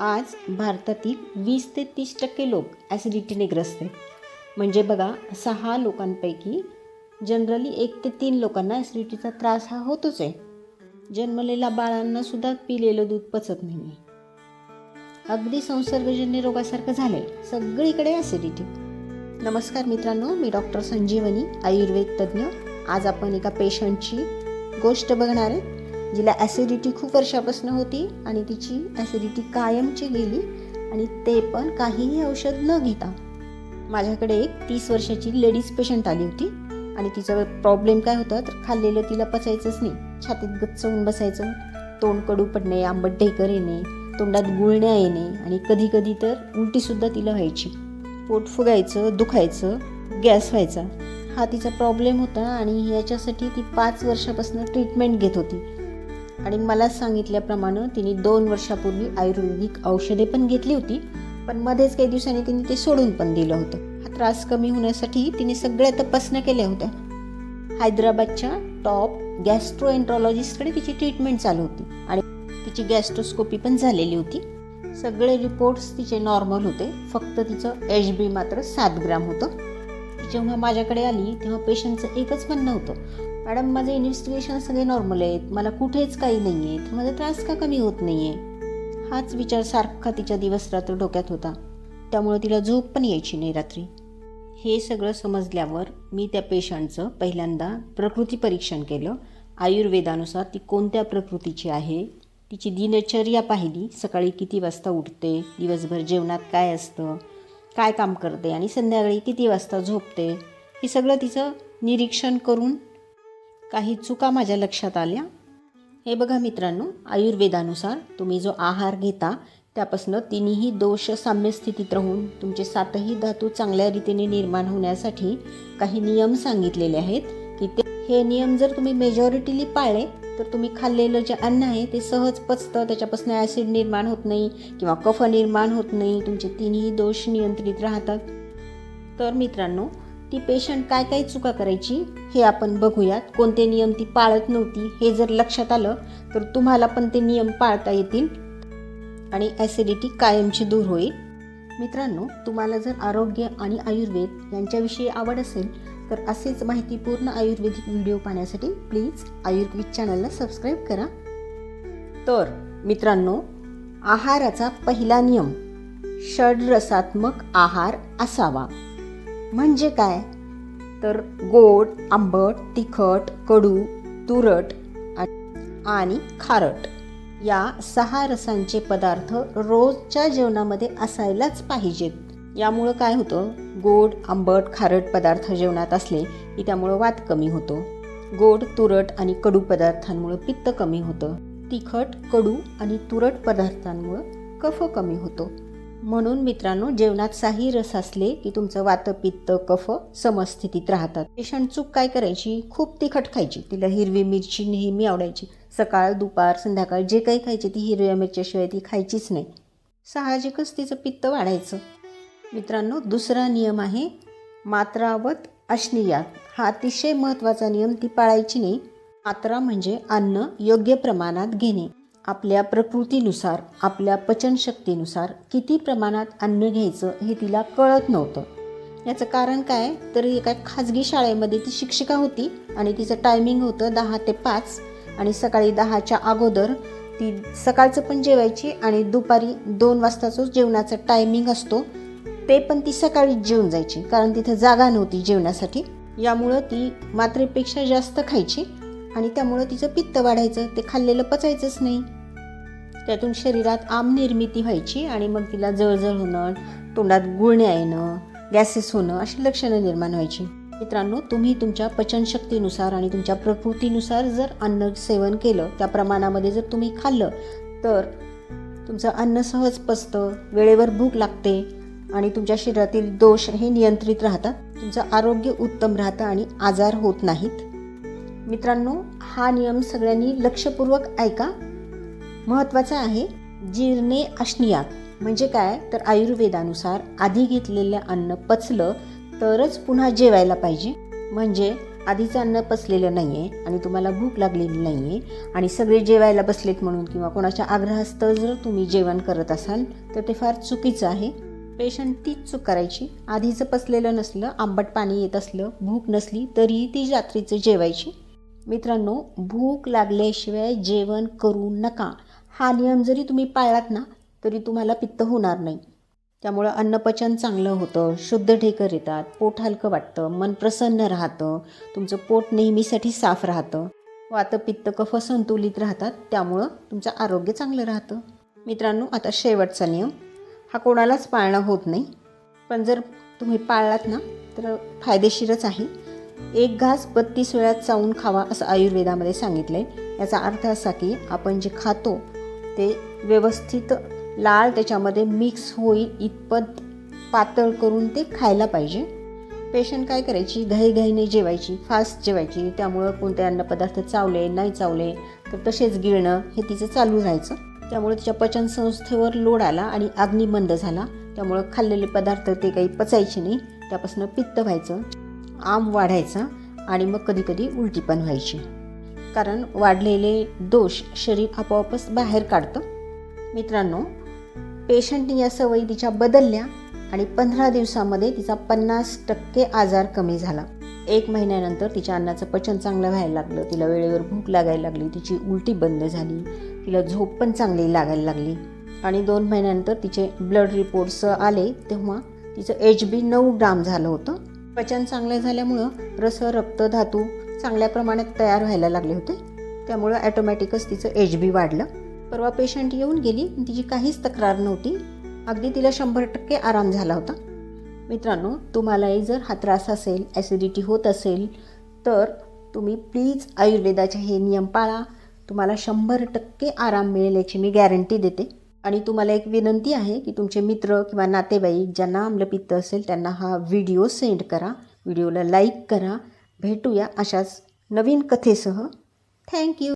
आज भारतातील वीस ते तीस टक्के लोक ॲसिडिटीने ग्रस्त आहेत. म्हणजे बघा सहा लोकांपैकी जनरली एक ते तीन लोकांना ॲसिडिटीचा त्रास हा होतोच आहे. जन्मलेल्या बाळांनासुद्धा पिलेलं दूध पचत नाही आहे अगदी संसर्गजन्य रोगासारखं झालंय. सगळीकडे ॲसिडिटी नमस्कार मित्रांनो मी डॉक्टर संजीवनी आयुर्वेद तज्ज्ञ. आज आपण एका पेशंटची गोष्ट बघणार आहे. जिला ॲसिडिटी खूप वर्षापासून होती आणि तिची ॲसिडिटी कायमची गेली आणि ते पण काहीही औषध न घेता. माझ्याकडे एक तीस वर्षाची लेडीज पेशंट आली होती आणि तिचा प्रॉब्लेम काय होता तर खाल्लेलं तिला पचायचंच नाही. छातीत गच्च होऊन बसायचं तोंड कडू पडणे आंबट ढेकर येणे तोंडात गुळण्या येणे आणि कधी कधी तर उलटीसुद्धा तिला व्हायची. पोट फुगायचं दुखायचं गॅस व्हायचा. हा तिचा प्रॉब्लेम होता आणि याच्यासाठी ती पाच वर्षापासून ट्रीटमेंट घेत होती. आणि मला सांगितल्याप्रमाणे तिने दोन वर्षापूर्वी आयुर्वेदिक औषधे पण घेतली होती पण मध्येच काही दिवसांनी तिने ते सोडून पण दिलं होतं. हा त्रास कमी होण्यासाठी तिने सगळ्या तपासण्या केल्या होत्या. हैदराबादच्या टॉप गॅस्ट्रोएन्ट्रॉलॉजिस्टकडे तिची ट्रीटमेंट चालू होती आणि तिची गॅस्ट्रोस्कोपी पण झालेली होती. सगळे रिपोर्ट्स तिचे नॉर्मल होते फक्त तिचं एच बी मात्र सात ग्राम होतं. ती जेव्हा माझ्याकडे आली तेव्हा पेशंटचं एकच म्हणणं होतं मॅडम माझे इन्व्हेस्टिगेशन सगळे नॉर्मल आहेत. मला कुठेच काही नाही आहे तर माझा त्रास का कमी होत नाही आहे हाच विचार सारखा तिच्या दिवस रात्र डोक्यात होता. त्यामुळे तिला झोप पण यायची नाही रात्री. हे सगळं समजल्यावर मी त्या पेशंटचं पहिल्यांदा प्रकृती परीक्षण केलं. आयुर्वेदानुसार ती कोणत्या प्रकृतीची आहे? तिची दिनचर्या पाहिली. सकाळी किती वाजता उठते? दिवसभर जेवणात काय असतं? काय काम करते? आणि संध्याकाळी किती वाजता झोपते? हे सगळं तिचं निरीक्षण करून काही चुका माझ्या लक्षात आल्या. हे बघा मित्रांनो आयुर्वेदानुसार तुम्ही जो आहार घेता त्यापासून तिन्ही दोष साम्य स्थितीत राहून तुमचे सातही धातू चांगल्या रीतीने निर्माण होण्यासाठी काही नियम सांगितलेले आहेत की ते हे नियम जर तुम्ही मेजॉरिटीली पाळले तर तुम्ही खाल्लेलं जे अन्न आहे ते सहज पचतं त्याच्यापासून ॲसिड निर्माण होत नाही किंवा कफ निर्माण होत नाही तुमचे तिन्ही दोष नियंत्रित राहतात. तर मित्रांनो ती पेशंट काय काय चुका करायची हे आपण बघूयात. कोणते नियम ती पाळत नव्हती हे जर लक्षात आलं तर तुम्हाला पण ते नियम पाळता येतील आणि ॲसिडिटी कायमची दूर होईल. मित्रांनो तुम्हाला जर आरोग्य आणि आयुर्वेद यांच्याविषयी आवड असेल तर असेच माहितीपूर्ण आयुर्वेदिक व्हिडिओ पाहण्यासाठी प्लीज आयुर्वेद चॅनलला सबस्क्राईब करा. तर मित्रांनो आहाराचा पहिला नियम षडरसात्मक आहार असावा. म्हणजे काय? तर गोड आंबट तिखट कडू तुरट आणि खारट या सहा रसांचे पदार्थ रोजच्या जेवणामध्ये असायलाच पाहिजेत. यामुळं काय होतं? गोड आंबट खारट पदार्थ जेवणात असले की त्यामुळं वात कमी होतो. गोड तुरट आणि कडू पदार्थांमुळं पित्त कमी होतं. तिखट कडू आणि तुरट पदार्थांमुळं कफ कमी होतो. म्हणून मित्रांनो जेवणात साही रस असले की तुमचं वात पित्त कफ समस्थितीत राहतात. पेशंट चूक काय करायची? खूप तिखट खायची. तिला हिरवी मिरची नेहमी आवडायची. सकाळ दुपार संध्याकाळ जे काही खायची ती हिरव्या मिरच्याशिवाय ती खायचीच नाही. साहजिकच तिचं पित्त वाढायचं. मित्रांनो दुसरा नियम आहे मात्रावत अश्निया. हा अतिशय महत्त्वाचा नियम. ती पाळायची नाही. मात्रा म्हणजे अन्न योग्य प्रमाणात घेणे. आपल्या प्रकृतीनुसार आपल्या पचनशक्तीनुसार किती प्रमाणात अन्न घ्यायचं हे तिला कळत नव्हतं. याचं कारण काय? तर एका खाजगी शाळेमध्ये ती शिक्षिका होती आणि तिचं टायमिंग होतं दहा ते पाच. आणि सकाळी दहाच्या अगोदर ती सकाळचं पण जेवायची आणि दुपारी दोन वाजताचं जेवणाचा टायमिंग असतो. ते पण ती सकाळीच जेवून जायची कारण तिथं जागा नव्हती जेवणासाठी. यामुळं ती मात्रेपेक्षा जास्त खायची आणि त्यामुळं तिचं पित्त वाढायचं ते खाल्लेलं पचायचंच नाही. त्यातून शरीरात आम निर्मिती व्हायची आणि मग तिला जळजळ होणं तोंडात गुळण्या येणं गॅसेस होणं अशी लक्षणं निर्माण व्हायची. मित्रांनो तुम्ही तुमच्या पचनशक्तीनुसार आणि तुमच्या प्रकृतीनुसार जर अन्न सेवन केलं त्या प्रमाणामध्ये जर तुम्ही खाल्लं तर तुमचं अन्न सहज पचतं वेळेवर भूक लागते आणि तुमच्या शरीरातील दोष हे नियंत्रित राहतात. तुमचं आरोग्य उत्तम राहतं आणि आजार होत नाहीत. मित्रांनो हा नियम सगळ्यांनी लक्षपूर्वक ऐका. महत्त्वाचा आहे जीर्णे अश्नियात म्हणजे काय? तर आयुर्वेदानुसार आधी घेतलेलं अन्न पचलं तरच पुन्हा जेवायला पाहिजे. म्हणजे आधीचं अन्न पचलेलं नाही आहे आणि तुम्हाला भूक लागलेली नाही आहे आणि सगळे जेवायला बसलेत म्हणून किंवा कोणाच्या आग्रहास्तव जर तुम्ही जेवण करत असाल तर ते फार चुकीचं आहे. पेशंट तीच चूक करायची. आधीचं पचलेलं नसलं आंबट पाणी येत असलं भूक नसली तरीही ती रात्रीचं जेवायची. मित्रांनो भूक लागल्याशिवाय जेवण करू नका. हा नियम जरी तुम्ही पाळलात ना तरी तुम्हाला पित्त होणार नाही. त्यामुळं अन्नपचन चांगलं होतं शुद्ध ढेकर येतात पोट हलकं वाटतं मन प्रसन्न राहतं तुमचं पोट नेहमीसाठी साफ राहतं. वात पित्त कफ संतुलित राहतात त्यामुळं तुमचं आरोग्य चांगलं राहतं. मित्रांनो आता शेवटचा नियम. हा कोणालाच पाळणं होत नाही. पण जर तुम्ही पाळलात ना तर फायदेशीरच आहे. एक घास बत्तीस वेळा चावून खावा असं आयुर्वेदामध्ये सांगितलं आहे याचा अर्थ असा की आपण जे खातो ते व्यवस्थित लाळ त्याच्यामध्ये मिक्स होईल इतपत पातळ करून ते खायला पाहिजे. पेशंट काय करायची? घाईघाईने जेवायची फास्ट जेवायची. त्यामुळं कोणते अन्नपदार्थ चावले नाही चावले तर तसेच गिळणं हे तिचं चालू राहायचं. त्यामुळे तिच्या पचनसंस्थेवर लोड आला आणि अग्निमंद झाला. त्यामुळं खाल्लेले पदार्थ ते काही पचायचे नाही. त्यापासून पित्त व्हायचं आम वाढायचा आणि मग कधीकधी उलटी पण व्हायची. कारण वाढलेले दोष शरीर आपोआपच बाहेर काढतं. मित्रांनो पेशंटने या सवयी तिच्या बदलल्या आणि पंधरा दिवसामध्ये तिचा पन्नास टक्के आजार कमी झाला. एक महिन्यानंतर तिच्या अन्नाचं पचन चांगलं व्हायला लागलं. तिला वेळेवर भूक लागायला लागली. तिची उलटी बंद झाली. तिला झोप पण चांगली लागायला लागली. आणि दोन महिन्यानंतर तिचे ब्लड रिपोर्ट्स आले तेव्हा तिचं एच बी नऊ ग्राम झालं होतं. पचन चांगलं झाल्यामुळं रस रक्त धातू चांगल्या प्रमाणात तयार व्हायला लागले होते. त्यामुळं ॲटोमॅटिकच तिचं एच बी वाढलं. परवा पेशंट येऊन गेली. तिची काहीच तक्रार नव्हती. अगदी तिला शंभर टक्के आराम झाला होता. मित्रांनो तुम्हालाही जर हा त्रास असेल ॲसिडिटी होत असेल तर तुम्ही प्लीज आयुर्वेदाचे हे नियम पाळा. तुम्हाला शंभर टक्के आराम मिळेल याची मी गॅरंटी देते. आणि तुम्हाला एक विनंती आहे की तुमचे मित्र किंवा नातेवाईक ज्यांना आम्लपित्त असेल त्यांना हा व्हिडिओ सेंड करा. व्हिडिओला लाईक करा. भेटूया अशाच नवीन कथेसह. थँक्यू